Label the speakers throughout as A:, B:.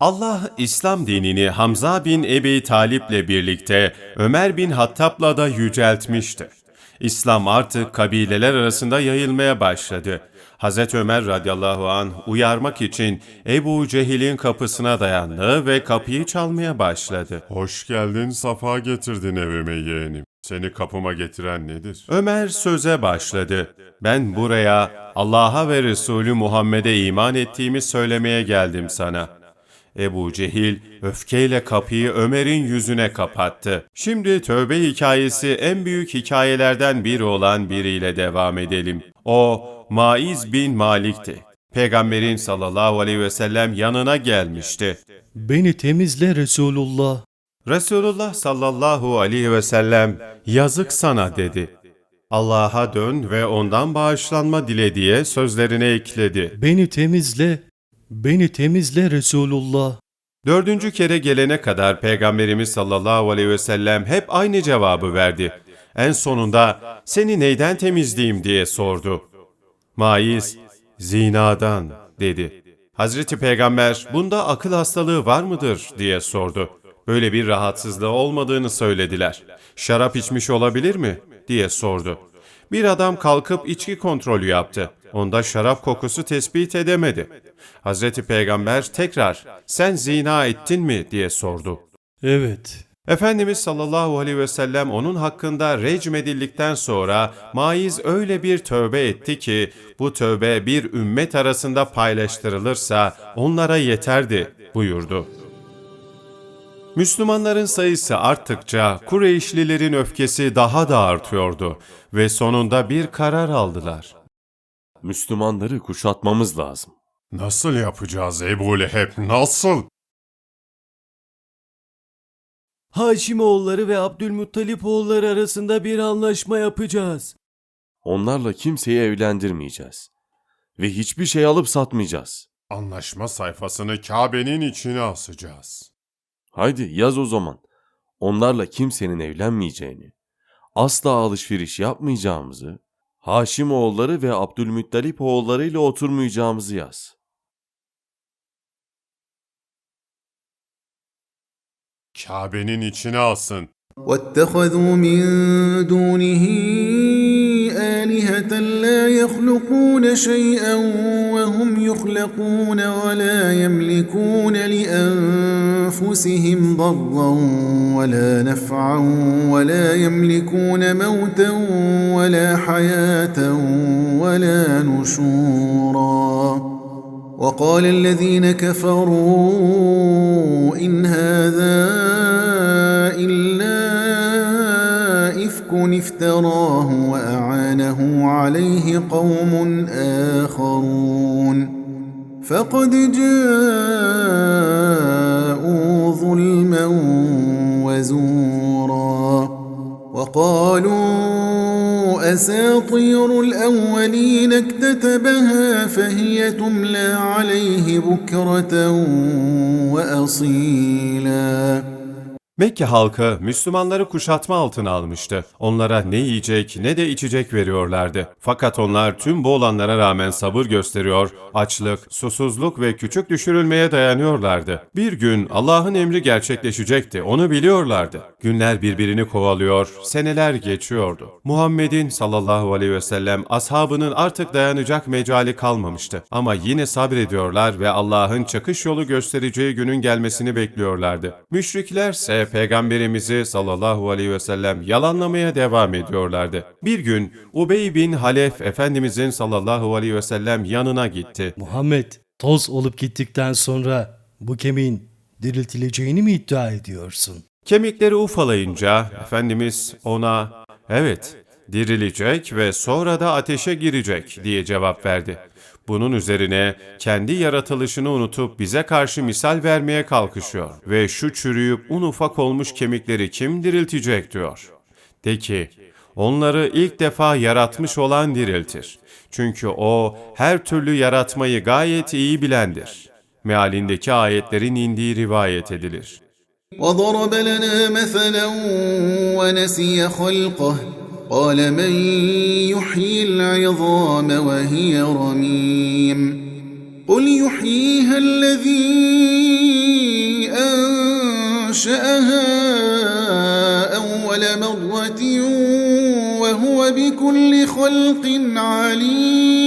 A: Allah İslam dinini Hamza bin Ebi Talip'le birlikte Ömer bin Hattab'la da yüceltmişti. İslam artık kabileler arasında yayılmaya başladı. Hazreti Ömer radıyallahu an uyarmak için Ebu Cehil'in kapısına dayandı ve kapıyı çalmaya başladı.
B: Hoş geldin, safa getirdin evime yeğenim. Seni kapıma getiren nedir?
A: Ömer söze başladı. Ben buraya Allah'a ve Resulü Muhammed'e iman ettiğimi söylemeye geldim sana. Ebu Cehil öfkeyle kapıyı Ömer'in yüzüne kapattı. Şimdi tövbe hikayesi en büyük hikayelerden biri olan biriyle devam edelim. O Maiz bin Malik'ti. Peygamberin sallallahu aleyhi ve sellem yanına gelmişti.
C: Beni temizle Resulullah.
A: Resulullah sallallahu aleyhi ve sellem yazık sana dedi. Allah'a dön ve ondan bağışlanma dile diye sözlerine ekledi.
C: Beni temizle. Beni temizle Resulullah.
A: Dördüncü kere gelene kadar Peygamberimiz sallallahu aleyhi ve sellem hep aynı cevabı verdi. En sonunda seni neyden temizleyeyim diye sordu. Maiz, zinadan dedi. Hazreti Peygamber bunda akıl hastalığı var mıdır diye sordu. Böyle bir rahatsızlığı olmadığını söylediler. Şarap içmiş olabilir mi diye sordu. Bir adam kalkıp içki kontrolü yaptı. Onda şarap kokusu tespit edemedi. Hazreti Peygamber tekrar sen zina ettin mi diye sordu.
C: Evet.
A: Efendimiz sallallahu aleyhi ve sellem onun hakkında recm edildikten sonra Maiz öyle bir tövbe etti ki bu tövbe bir ümmet arasında paylaştırılırsa onlara yeterdi buyurdu. Müslümanların sayısı arttıkça Kureyşlilerin öfkesi daha da artıyordu ve sonunda bir karar aldılar.
D: Müslümanları kuşatmamız lazım.
B: Nasıl yapacağız Ebu Leheb, nasıl?
E: Haşimoğulları ve Abdülmuttalip oğulları arasında bir anlaşma yapacağız.
D: Onlarla kimseyi evlendirmeyeceğiz. Ve hiçbir şey alıp satmayacağız.
B: Anlaşma sayfasını Kabe'nin içine asacağız.
D: Haydi yaz o zaman. Onlarla kimsenin evlenmeyeceğini, asla alışveriş yapmayacağımızı, Haşim oğulları ve Abdülmuttalip oğulları ile oturmayacağımızı yaz.
B: Kabe'nin içine asın.
F: واتخذوا من دونه آلهة لا يخلقون شيئا وهم يخلقون ولا يملكون لأنفسهم ضرا ولا نفعا ولا يملكون موتا ولا حياة ولا نشورا. وقال الذين كفروا إن هذا إفك افتراه وأعانه عليه قوم آخرون. فقد جاءوا ظلما وزورا وقالوا أساطير الأولين اكتتبها فهي تملى عليه بكرة وأصيلا.
A: Mekke halkı Müslümanları kuşatma altına almıştı. Onlara ne yiyecek ne de içecek veriyorlardı. Fakat onlar tüm bu olanlara rağmen sabır gösteriyor, açlık, susuzluk ve küçük düşürülmeye dayanıyorlardı. Bir gün Allah'ın emri gerçekleşecekti, onu biliyorlardı. Günler birbirini kovalıyor, seneler geçiyordu. Muhammed'in sallallahu aleyhi ve sellem ashabının artık dayanacak mecali kalmamıştı. Ama yine sabrediyorlar ve Allah'ın çakış yolu göstereceği günün gelmesini bekliyorlardı. Müşriklerse Peygamberimizi sallallahu aleyhi ve sellem yalanlamaya devam ediyorlardı. Bir gün Ubey bin Halef Efendimizin sallallahu aleyhi ve sellem yanına gitti.
C: Muhammed toz olup gittikten sonra bu kemiğin diriltileceğini mi iddia ediyorsun?
A: Kemikleri ufalayınca Efendimiz ona evet dirilecek ve sonra da ateşe girecek diye cevap verdi. Bunun üzerine kendi yaratılışını unutup bize karşı misal vermeye kalkışıyor ve şu çürüyüp un ufak olmuş kemikleri kim diriltecek diyor. De ki, onları ilk defa yaratmış olan diriltir. Çünkü o her türlü yaratmayı gayet iyi bilendir. Mealindeki ayetlerin indiği rivayet edilir.
F: وضرب لنا مثلا ونسي خلقه قال من يحيي العظام وهي رميم قل يحييها الذي أنشأها أول مرة وهو بكل خلق عليم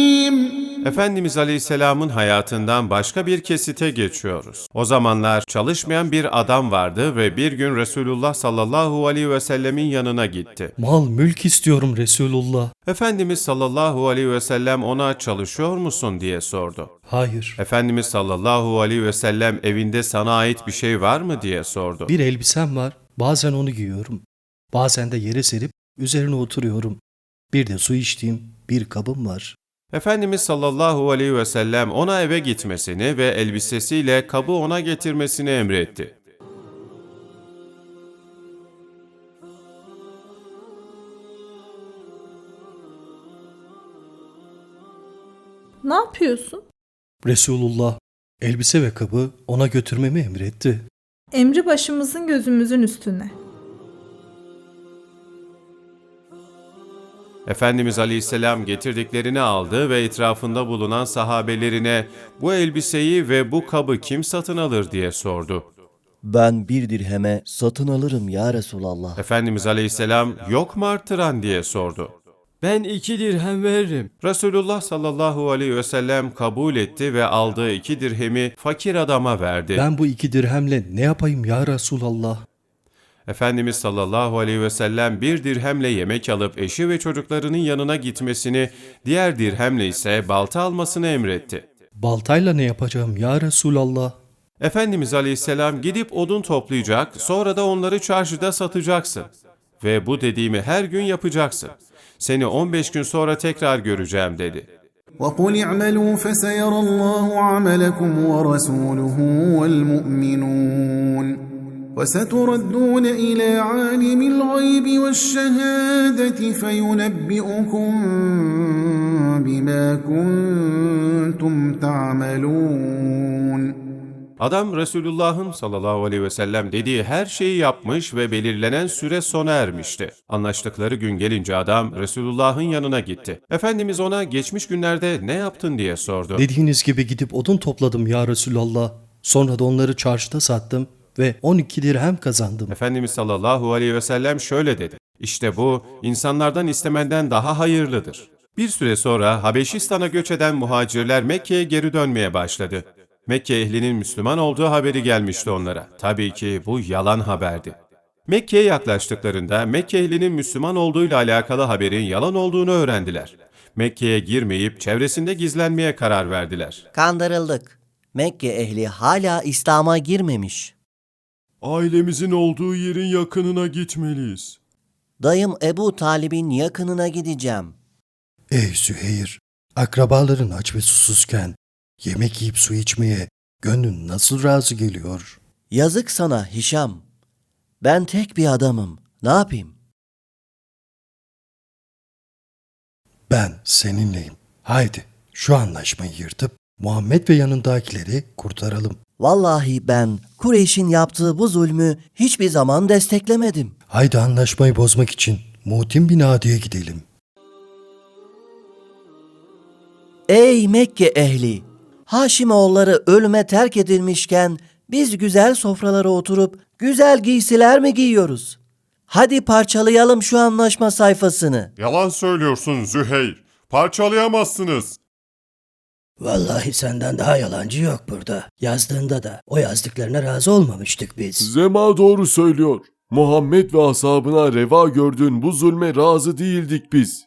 A: Efendimiz Aleyhisselam'ın hayatından başka bir kesite geçiyoruz. O zamanlar çalışmayan bir adam vardı ve bir gün Resulullah sallallahu aleyhi ve sellemin yanına gitti.
C: Mal mülk istiyorum Resulullah.
A: Efendimiz sallallahu aleyhi ve sellem ona çalışıyor musun diye sordu.
C: Hayır.
A: Efendimiz sallallahu aleyhi ve sellem evinde sana ait bir şey var mı diye sordu.
C: Bir elbisem var. Bazen onu giyiyorum. Bazen de yere serip üzerine oturuyorum. Bir de su içtiğim bir kabım var.
A: Efendimiz sallallahu aleyhi ve sellem ona eve gitmesini ve elbisesiyle kabı ona getirmesini emretti.
G: Ne yapıyorsun?
C: Resulullah elbise ve kabı ona götürmemi emretti.
G: Emri başımızın gözümüzün üstüne.
A: Efendimiz Aleyhisselam getirdiklerini aldı ve etrafında bulunan sahabelerine bu elbiseyi ve bu kabı kim satın alır diye sordu.
H: Ben bir dirheme satın alırım ya Resulallah.
A: Efendimiz Aleyhisselam yok mu arttıran diye sordu.
E: Ben iki dirhem veririm.
A: Resulullah sallallahu aleyhi ve sellem kabul etti ve aldığı iki dirhemi fakir adama verdi.
C: Ben bu iki dirhemle ne yapayım ya Resulallah?
A: Efendimiz sallallahu aleyhi ve sellem bir dirhemle yemek alıp eşi ve çocuklarının yanına gitmesini, diğer dirhemle ise balta almasını emretti.
C: Baltayla ne yapacağım ya Resulallah?
A: Efendimiz aleyhisselam gidip odun toplayacak, sonra da onları çarşıda satacaksın. Ve bu dediğimi her gün yapacaksın. Seni 15 gün sonra tekrar göreceğim dedi.
F: وقل اعملوا فسيرى الله عملكم ورسوله والمؤمنون وستردون إلى عالم الغيب والشهادة فينبئكم بما كنتم تعملون
A: Adam Resulullah'ın sallallahu aleyhi ve sellem dediği her şeyi yapmış ve belirlenen süre sona ermişti. Anlaştıkları gün gelince adam Resulullah'ın yanına gitti. Efendimiz ona geçmiş günlerde ne yaptın diye sordu.
C: Dediğiniz gibi gidip odun topladım ya Resulallah. Sonra da onları çarşıda sattım ve 12 dirhem kazandım.
A: Efendimiz sallallahu aleyhi ve sellem şöyle dedi. İşte bu insanlardan istemenden daha hayırlıdır. Bir süre sonra Habeşistan'a göç eden muhacirler Mekke'ye geri dönmeye başladı. Mekke ehlinin Müslüman olduğu haberi gelmişti onlara. Tabii ki bu yalan haberdi. Mekke'ye yaklaştıklarında Mekke ehlinin Müslüman olduğuyla alakalı haberin yalan olduğunu öğrendiler. Mekke'ye girmeyip çevresinde gizlenmeye karar verdiler.
H: Kandırıldık. Mekke ehli hala İslam'a girmemiş.
B: Ailemizin olduğu yerin yakınına gitmeliyiz.
H: Dayım Ebu Talib'in yakınına gideceğim.
C: Ey Süheyr! Akrabaların aç ve susuzken yemek yiyip su içmeye gönlün nasıl razı geliyor?
H: Yazık sana Hişam. Ben tek bir adamım. Ne yapayım?
C: Ben seninleyim. Haydi şu anlaşmayı yırtıp Muhammed ve yanındakileri kurtaralım.
H: Vallahi ben Kureyş'in yaptığı bu zulmü hiçbir zaman desteklemedim.
C: Haydi anlaşmayı bozmak için Mutim bin Adi'ye gidelim.
H: Ey Mekke ehli! Haşimoğulları ölüme terk edilmişken biz güzel sofralara oturup güzel giysiler mi giyiyoruz? Hadi parçalayalım şu anlaşma sayfasını.
B: Yalan söylüyorsun Züheyr. Parçalayamazsınız.
C: Vallahi senden daha yalancı yok burada. Yazdığında da o yazdıklarına razı olmamıştık biz.
D: Zema doğru söylüyor. Muhammed ve ashabına reva gördüğün bu zulme razı değildik biz.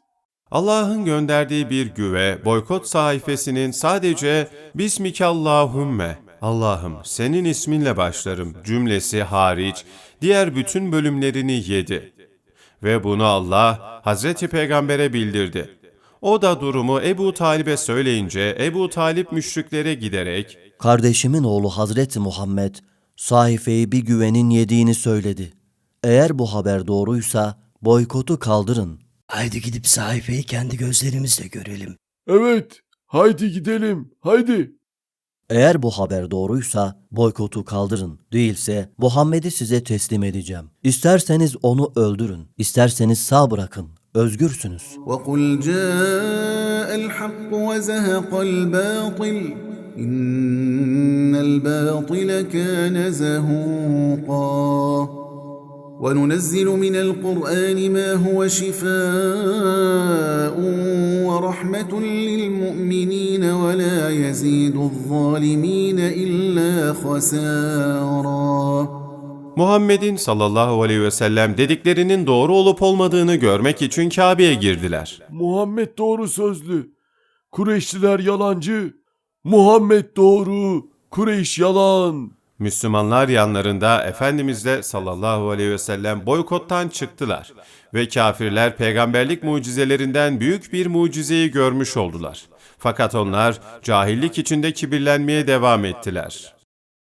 A: Allah'ın gönderdiği bir güve, boykot sayfasının sadece Bismikallahümme, Allah'ım senin isminle başlarım cümlesi hariç diğer bütün bölümlerini yedi. Ve bunu Allah Hazreti Peygamber'e bildirdi. O da durumu Ebu Talib'e söyleyince Ebu Talip müşriklere giderek
H: Kardeşimin oğlu Hazreti Muhammed sayfeyi bir güvenin yediğini söyledi. Eğer bu haber doğruysa boykotu kaldırın.
C: Haydi gidip sayfayı kendi gözlerimizle görelim.
D: Evet, haydi gidelim, haydi.
H: Eğer bu haber doğruysa boykotu kaldırın. Değilse Muhammed'i size teslim edeceğim. İsterseniz onu öldürün, isterseniz sağ bırakın. Özgürsünüz.
F: وقل جاء الحق وزهق الباطل إن الباطل كان زهوقا وننزل من القرآن ما هو شفاء ورحمة للمؤمنين ولا يزيد الظالمين إلا خسارا
A: Muhammed'in sallallahu aleyhi ve sellem dediklerinin doğru olup olmadığını görmek için Kabe'ye girdiler.
D: Muhammed doğru sözlü. Kureyşliler yalancı. Muhammed doğru. Kureyş yalan.
A: Müslümanlar yanlarında Efendimizle sallallahu aleyhi ve sellem boykottan çıktılar ve kafirler peygamberlik mucizelerinden büyük bir mucizeyi görmüş oldular. Fakat onlar cahillik içinde kibirlenmeye devam ettiler.